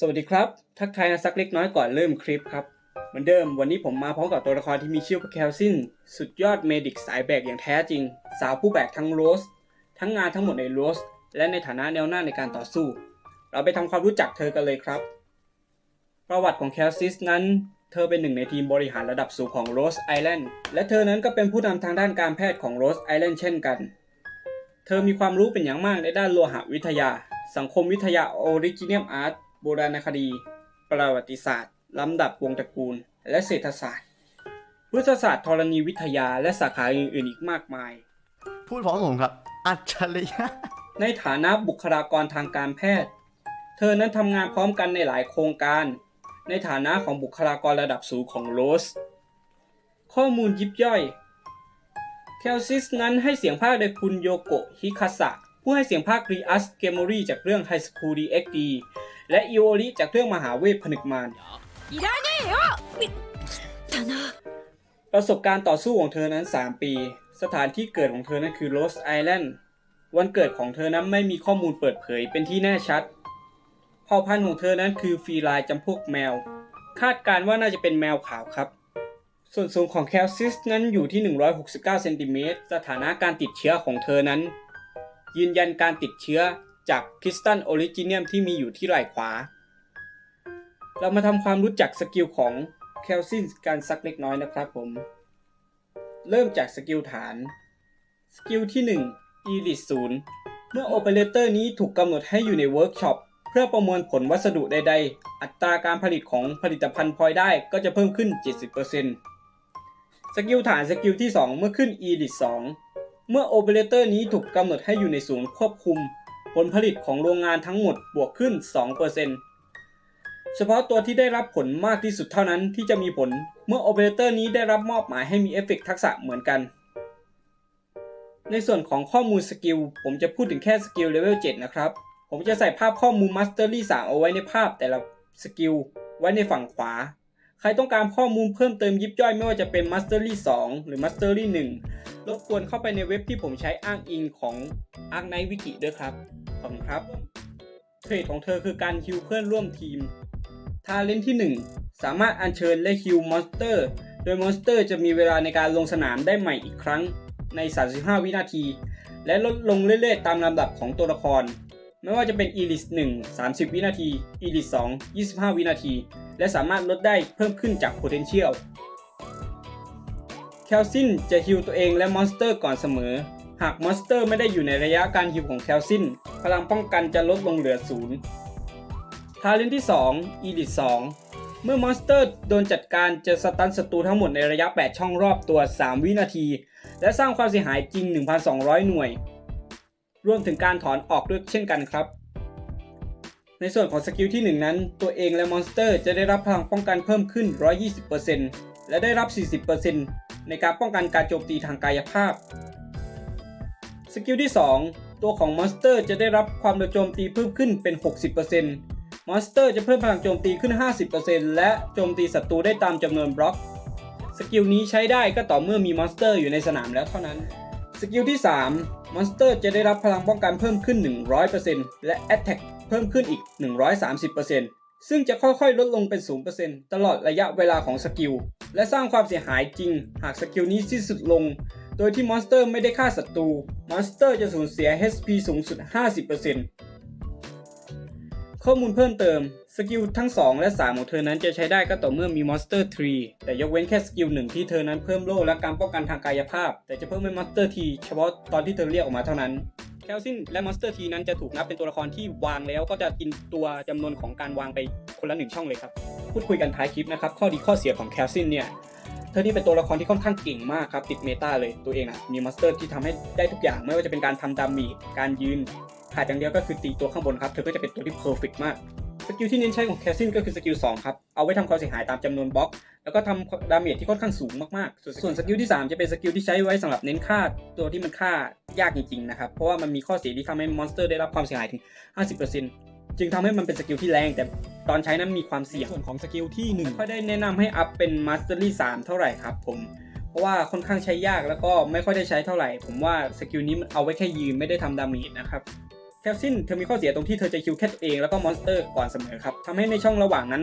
สวัสดีครับ ทักทายกันสักเล็กน้อยก่อนเริ่มคลิปครับ เหมือนเดิมวันนี้ผมมาพร้อมกับตัวละครที่มีชื่อว่าแคลซินสุดยอดเมดิกสายแบกอย่างแท้จริง สาวผู้แบกทั้งโรส ทั้งงานทั้งหมดในโรส และในฐานะแนวหน้าในการต่อสู้ เราไปทำความรู้จักเธอกันเลยครับ ประวัติของแคลซิสนั้น เธอเป็นหนึ่งในทีมบริหารระดับสูงของโรสไอแลนด์และเธอนั้นก็เป็นผู้นำทางด้านการแพทย์ของโรสไอแลนด์เช่นกัน เธอมีความรู้เป็นอย่างมากในด้านโลหะวิทยา สังคมวิทยาออริจิเนียมอาร์ต โบราณคดี ประวัติศาสตร์ ลำดับวงตระกูล และเศรษฐศาสตร์พฤกษศาสตร์ธรณีวิทยาและสาขาอื่นๆอีกมากมาย พูดพร้อมผมครับ อัจฉริยะ ในฐานะบุคลากรทางการแพทย์ เธอนั้นทำงานพร้อมกันในหลายโครงการ ในฐานะของบุคลากรระดับสูงของโรส ข้อมูลยิบย่อย แคลซิสนั้นให้เสียงภาคโดยคุณโยโกะฮิคาสะผู้ให้เสียงภาครีอัสเกมอรี่จากเรื่อง High School DxD และอีโอริจากเครื่องมหาเวทผนึกมารประสบการณ์ต่อสู้ของเธอนั้น 3 ปี สถานที่เกิดของเธอนั้นคือโรสไอแลนด์วันเกิดของเธอนั้นไม่มีข้อมูลเปิดเผยเป็นที่แน่ชัดเผ่าพันธุ์ของเธอนั้นคือฟีลายจำพวกแมว คาดการว่าน่าจะเป็นแมวขาวครับ ส่วนสูงของแคลซิสนั้นอยู่ที่ 169 เซนติเมตร สถานะการติดเชื้อของเธอนั้น ยืนยันการติดเชื้อ จากคริสตัลออริจิเนียมที่มีอยู่ที่ไหล่ขวา เรามาทำความรู้จักสกิลของแคลซินกันสักเล็กน้อยนะครับผม เริ่มจากสกิลฐาน สกิลที่ 1 e l i t 0เมื่อโอเปอเรเตอร์นี้ถูกกำหนดให้อยู่ในเวิร์กช็อปเพื่อประมวลผลวัสดุใด ๆ อัตราการผลิตของผลิตภัณฑ์พลอยได้ก็จะเพิ่มขึ้น 70%สกิลฐานสกิลที่ 2 เมื่อขึ้น e l i t 2เมื่อโอเปอเรเตอร์นี้ถูกกำหนดให้อยู่ในศูนย์ควบคุม ผลผลิตของโรงงานทั้งหมดบวกขึ้น 2%เฉพาะตัวที่ได้รับผลมากที่สุดเท่านั้นที่จะมีผลเมื่อโอเปอเรเตอร์นี้ได้รับมอบหมายให้มีเอฟเฟกต์ทักษะเหมือนกัน ในส่วนของข้อมูลสกิลผมจะพูดถึงแค่สกิลเลเวล7นะครับ ผมจะใส่ภาพข้อมูล Mastery 3 เอาไว้ในภาพแต่ละสกิลไว้ในฝั่งขวาใครต้องการข้อมูลเพิ่มเติมยิบย่อยไม่ว่าจะเป็น Mastery 2 หรือ Mastery 1 รบกวนเข้าไปในเว็บที่ผมใช้อ้างอิงของ a r Knight Wiki ด้วยครับ ขอบคุณครับ เทรดของเธอคือการฮิวเพื่อนร่วมทีม ทาเลนที่ 1 สามารถอัญเชิญและฮิวมอนสเตอร์ โดยมอนสเตอร์จะมีเวลาในการลงสนามได้ใหม่อีกครั้งใน 35 วินาที และลดลงเรื่อยๆ ตามลำดับของตัวละคร ไม่ว่าจะเป็น e l i s 1 30 วินาที e l i s 2 25 วินาที และสามารถลดได้เพิ่มขึ้นจาก potential แคลซินจะฮิวตัวเองและมอนสเตอร์ก่อนเสมอ หากมอนสเตอร์ไม่ได้อยู่ในระยะการฮิวของแคลซินพลังป้องกันจะลดลงเหลือศูนย์ทาเลนที่ 2 e l i t 2 เมื่อมอนสเตอร์โดนจัดการจะสตันศัตรูทั้งหมดในระยะ 8 ช่องรอบตัว 3 วินาที และสร้างความเสียหายจริง 1,200 หน่วย รวมถึงการถอนออกด้วยเช่นกันครับ ในส่วนของสกิลที่ 1 นั้น ตัวเองและมอนสเตอร์จะได้รับพลังป้องกันเพิ่มขึ้น 120%และได้รับ 40%ในการป้องกันการโจมตีทางกายภาพ สกิลที่ 2 ตัวของมอนสเตอร์จะได้รับความโจมตีเพิ่มขึ้นเป็น 60%มอนสเตอร์จะเพิ่มพลังโจมตีขึ้น 50%และโจมตีศัตรูได้ตามจำนวนบล็อก สกิลนี้ใช้ได้ก็ต่อเมื่อมีมอนสเตอร์อยู่ในสนามแล้วเท่านั้น สกิลที่ 3 มอนสเตอร์จะได้รับพลังป้องกันเพิ่มขึ้น 100%และ Attack เพิ่มขึ้นอีก 130%ซึ่งจะค่อยๆ ลดลงเป็น 0%ตลอดระยะเวลาของสกิล และสร้างความเสียหายจริง หากสกิลนี้สิ้นสุดลง โดยที่มอนสเตอร์ไม่ได้ฆ่าศัตรู มอนสเตอร์จะสูญเสีย HP สูงสุด 50%ข้อมูลเพิ่มเติม สกิลทั้ง 2 และ 3 ของเธอนั้นจะใช้ได้ก็ต่อเมื่อมีมอนสเตอร์ทรีแต่ยกเว้นแค่สกิลหนึ่งที่เธอนั้นเพิ่มโล่และการป้องกันทางกายภาพ แต่จะเพิ่มเป็นมอนสเตอร์ทีเฉพาะตอนที่เธอเรียกออกมาเท่านั้นแคลซินและมอนสเตอร์ทีนั้นจะถูกนับเป็นตัวละครที่วางแล้วก็จะกินตัวจำนวนของการวางไปคนละหนึ่งช่องเลยครับ พูดคุยกันท้ายคลิปนะครับ ข้อดีข้อเสียของแคลซินเนี่ย เธอนี่เป็นตัวละครที่ค่อนข้างเก่งมากครับ ติดเมตาเลยตัวเองอะมีมอสเตอร์ที่ทำให้ได้ทุกอย่าง ไม่ว่าจะเป็นการทำดามีการยืนขาดอย่างเดียวก็คือตีตัวข้างบนครับ เธอก็จะเป็นตัวที่เพอร์เฟกมากสกิลที่เน้นใช้ของแคสซินก็คือสกิล2ครับ เอาไว้ทำความเสียหายตามจำนวนบล็อก แล้วก็ทำดาเมจที่ค่อนข้างสูงมากๆ ส่วนสกิลที่ 3 จะเป็นสกิลที่ใช้ไว้สำหรับเน้นฆ่าตัวที่มันฆ่ายากจริงๆนะครับ เพราะว่ามันมีข้อเสียที่ทำให้มอนสเตอร์ได้รับความเสียหายถึง 50% จึงทำให้มันเป็นสกิลที่แรง แต่ตอนใช้นั้นมีความเสี่ยงส่วนของสกิลที่1ไม่ค่อยได้แนะนำให้อัพเป็นมาสเตอรี่3เท่าไหร่ครับผมเพราะว่าค่อนข้างใช้ยากแล้วก็ไม่ค่อยได้ใช้เท่าไหร่ ผมว่าสกิลนี้มันเอาไว้แค่ยืนไม่ได้ทำดาเมจนะครับแคคลซินเธอมีข้อเสียตรงที่เธอจะคิวแค่ตัวเองแล้วก็มอนสเตอร์ก่อนเสมอครับทำให้ในช่องระหว่างนั้น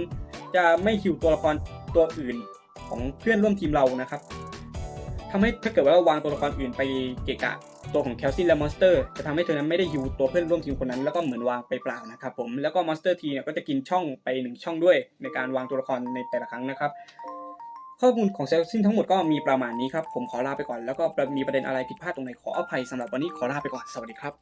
จะไม่คิวตัวละครตัวอื่นของเพื่อนร่วมทีมเรานะครับทำให้ถ้าเกิดว่าเราวางตัวละครอื่นไปเกะกะ ตัวของแคลซินและมอนสเตอร์จะทำให้เธอนั้นไม่ได้ฮิวตัวเพื่อนร่วมทีมคนนั้นแล้วก็เหมือนวางไปเปล่านะครับผมแล้วก็มอนสเตอร์ทีเนี่ยก็จะกินช่องไปหนึ่งช่องด้วย ในการวางตัวละครในแต่ละครั้งนะครับข้อมูลของเซลซินทั้งหมดก็มีประมาณนี้ครับผมขอลาไปก่อนแล้วก็มีประเด็นอะไรผิดพลาดตรงไหนขออภัยสำหรับวันนี้ขอลาไปก่อนสวัสดีครับ